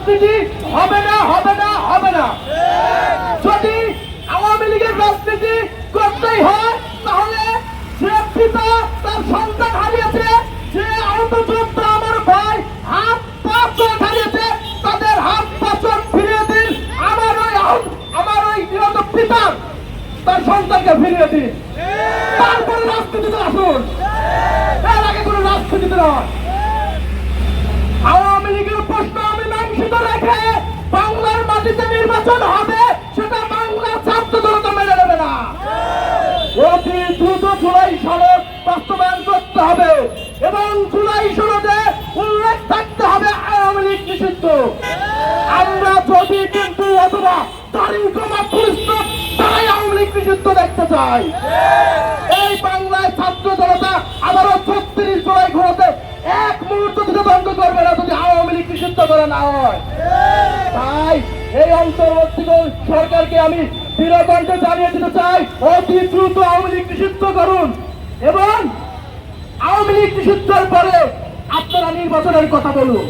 রাজনীতি হবে না হবে না হবে না। যদি আওয়ামী লীগের রাজনীতি করতেই হয়, তাহলে যে পিতা তার সন্তান হারিয়েছে, যে আমার ভাই হাত হারিয়েছে, তাদের হাত ফিরিয়ে দিন। আমার ওই আমার ওই নিহত পিতা তার সন্তানকে ফিরিয়ে দিন। তারপরে রাজনীতিতে আসুন। এর আগে কোনো রাজনীতিতে নয়। আওয়ামী লীগের প্রশ্ন মাটিতে নির্বাচন হবে, সেটা বাংলা ছাত্র জনতা মেনে নেবে না। অতি দ্রুত জুলাই সনদ বাস্তবায়ন করতে হবে এবং জুলাই সনদে উল্লেখ থাকতে হবে আওয়ামী লীগ নিষিদ্ধ। আমরা যদি কিন্তু অথবা তারিখ কমা পুলিশ তারাই আওয়ামী লীগ নিষিদ্ধ দেখতে চাই। এই বাংলায় ছাত্র জনতা আবারও ছত্রিশ জুলাই ঘোরাতে এক মুহূর্ত থেকে বন্ধ করবে না যদি আওয়ামী লীগ নিষিদ্ধ করে না হয়। তাই এই অন্তর্বর্তী সরকারকে আমি দৃঢ়কণ্ঠে জানিয়ে দিতে চাই। অতি দ্রুত আওয়ামী লীগ নিষিদ্ধ করুন এবং আওয়ামী লীগ নিষিদ্ধের পরে আপনারা নির্বাচনের কথা বলুন।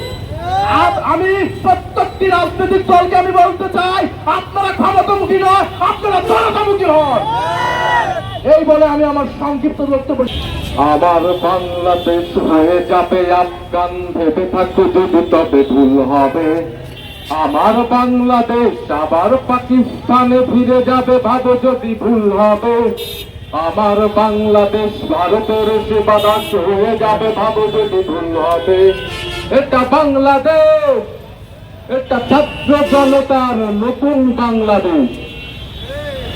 আমি প্রত্যেকটি রাজনৈতিক দলকে আমি বলতে চাই, আপনারা ক্ষমতামুখী নয়, আপনারা জনতামুখী হন। এই বলে আমি আমার সংক্ষিপ্ত বক্তব্য আমার বাংলাদেশ হয়ে যাবে আফগান, ভেবে থাকো যদি তবে ভুল হবে। আমার বাংলাদেশ, আবার পাকিস্তানে ফিরে যাবে ভাবো যদি ভুল হবে। আমার বাংলাদেশ ভারতের সেবা দাস হয়ে যাবে ভাবো যদি ভুল হবে। এটা বাংলাদেশ, এটা ছাত্র জনতার নতুন বাংলাদেশ।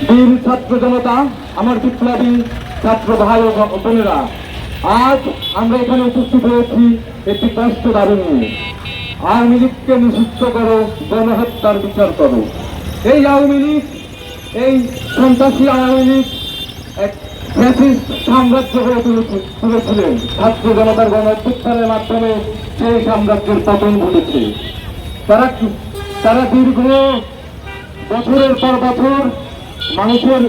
বীর ছাত্র জনতা, আমার বিপ্লবী ছাত্র ভাই ও বোনেরা, আজ আমরা এখানে উপস্থিত হয়েছি একটি কষ্ট দাবি নিয়ে। আওয়ামী লীগকে নিষিদ্ধ করো, গণহত্যার বিচার করো। এই আওয়ামী লীগ, এই সন্ত্রাসী আওয়ামী লীগ এক সাম্রাজ্য হয়ে তুলেছে- তুলেছিলেন ছাত্র জনতার গণ অভ্যুত্থানের মাধ্যমে সেই সাম্রাজ্যের পতন ঘটেছে। তারা তারা দীর্ঘ বছরের পর বছর মানুষের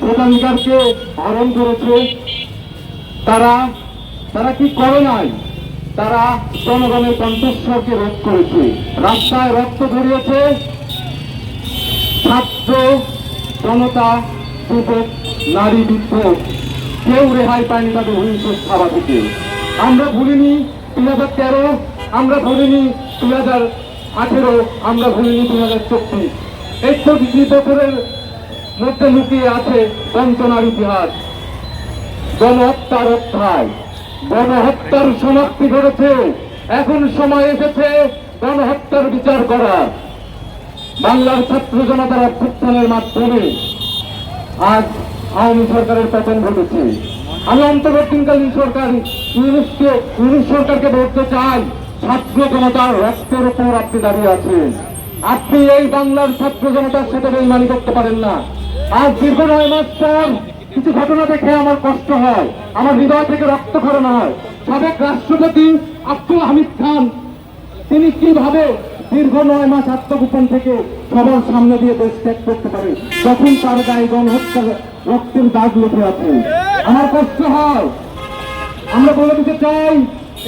ভোটাধিকারকে হরণ করেছে। তারা তারা কি করে নাই? তারা জনগণের কণ্ঠস্বরকে রোধ করেছে। রাস্তায় রক্ত ধরিয়েছে ছাত্র জনতা, যুবক, নারী বৃদ্ধ কেউ রেহাই পায়নি তাদের হিংস্র থাবা থেকে। আমরা ভুলিনি দুই হাজার আমরা ভুলিনি দুই হাজার আঠেরো, আমরা ভুলিনি দুই হাজার চব্বিশ। এই চব্বিশ বছরের মধ্যে লুকিয়ে আছে বঞ্চনার ইতিহাস। গণহত্যার অধ্যায়। গণহত্যার সমাপ্তি ঘটেছে। এখন সময় এসেছে গণহত্যার বিচার করার। বাংলার ছাত্র জনতার অভ্যুত্থানের মাধ্যমে আজ আওয়ামী সরকারের পতন ঘটেছে। আমি অন্তর্বর্তীকালীন সরকার ইউনিশকে ইউনিশ সরকারকে বলতে চাই, ছাত্র জনতার রক্তের উপর আপনি দাঁড়িয়ে আছেন। আপনি এই বাংলার ছাত্র জনতার সাথে বেইমানি করতে পারেন না। আজ দীর্ঘ নয় মাস পর কিছু ঘটনা দেখে আমার কষ্ট হয়, আমার হৃদয় থেকে রক্ত খরণ হয়। সাবেক রাষ্ট্রপতি আব্দুল হামিদ খান, তিনি কীভাবে দীর্ঘ নয় মাস আত্মগোপন থেকে সবার সামনে দিয়ে দেশ ত্যাগ করতে পারে? তখন তার গায়ে গণহত্যা রক্তের দাগ লেগে আছে আমার কষ্ট হয়। আমরা বলে দিতে চাই,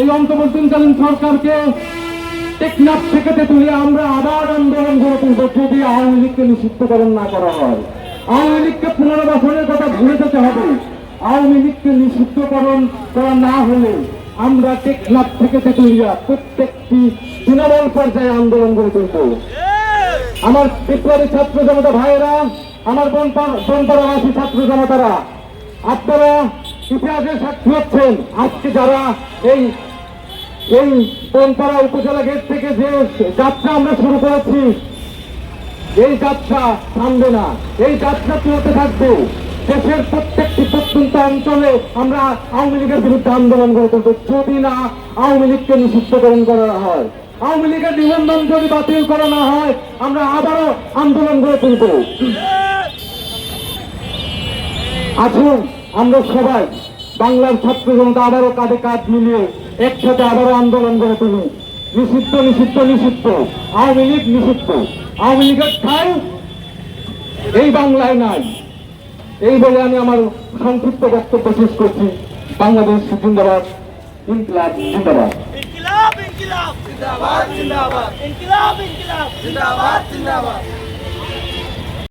এই অন্তর্বর্তীকালীন সরকারকে টেকনাফ থেকে তুলে আমরা আবার আন্দোলন গড়ে তুলব যদি আওয়ামী লীগকে নিষিদ্ধকরণ না করা হয়। আওয়ামী লীগকে পুনর্বাসনের কথা ভুলে যেতে হবে। আওয়ামী লীগকে নিষিদ্ধকরণ করা না হলে আমরা টেকনাফ থেকে তেতুলিয়া প্রত্যেকটি তৃণমূল পর্যায়ে আন্দোলন গড়ে তুলব। আমার বিপ্লবী ছাত্র জনতা ভাইয়েরা, আমার বনপাড়াবাসী ছাত্র জনতারা, আপনারা ইতিহাসের সাক্ষী হচ্ছেন, আজকে যারা এই এই বনপাড়া উপজেলা গেট থেকে যে যাত্রা আমরা শুরু করেছি এই যাত্রা থামবে না। এই যাত্রা চলতে থাকবে। দেশের প্রত্যেকটি প্রত্যন্ত অঞ্চলে আমরা আওয়ামী লীগের বিরুদ্ধে আন্দোলন গড়ে তুলব। যদি না আওয়ামী লীগকে নিষিদ্ধকরণ করা হয়, আওয়ামী লীগের নিবন্ধন যদি বাতিল করা না হয়, আমরা আবারও আন্দোলন গড়ে তুলব। আসুন, আমরা সবাই বাংলার ছাত্র জনতা আবারও কাঁধে কাঁধ মিলিয়ে একসাথে আবারও আন্দোলন গড়ে তুলি নিষিদ্ধ নিষিদ্ধ নিষিদ্ধ। আওয়ামী লীগ নিষিদ্ধ। আওয়ামী লীগের ঠাই এই বাংলায় নাই। এই বলে আমি আমার সংক্ষিপ্ত বক্তব্য শেষ করছি। বাংলাদেশ জিন্দাবাদ ইনকিলাব জিন্দাবাদ। ইনকিলাব ইনকিলাব। জিন্দাবাদ জিন্দাবাদ। ইনকিলাব ইনকিলাব। জিন্দাবাদ জিন্দাবাদ।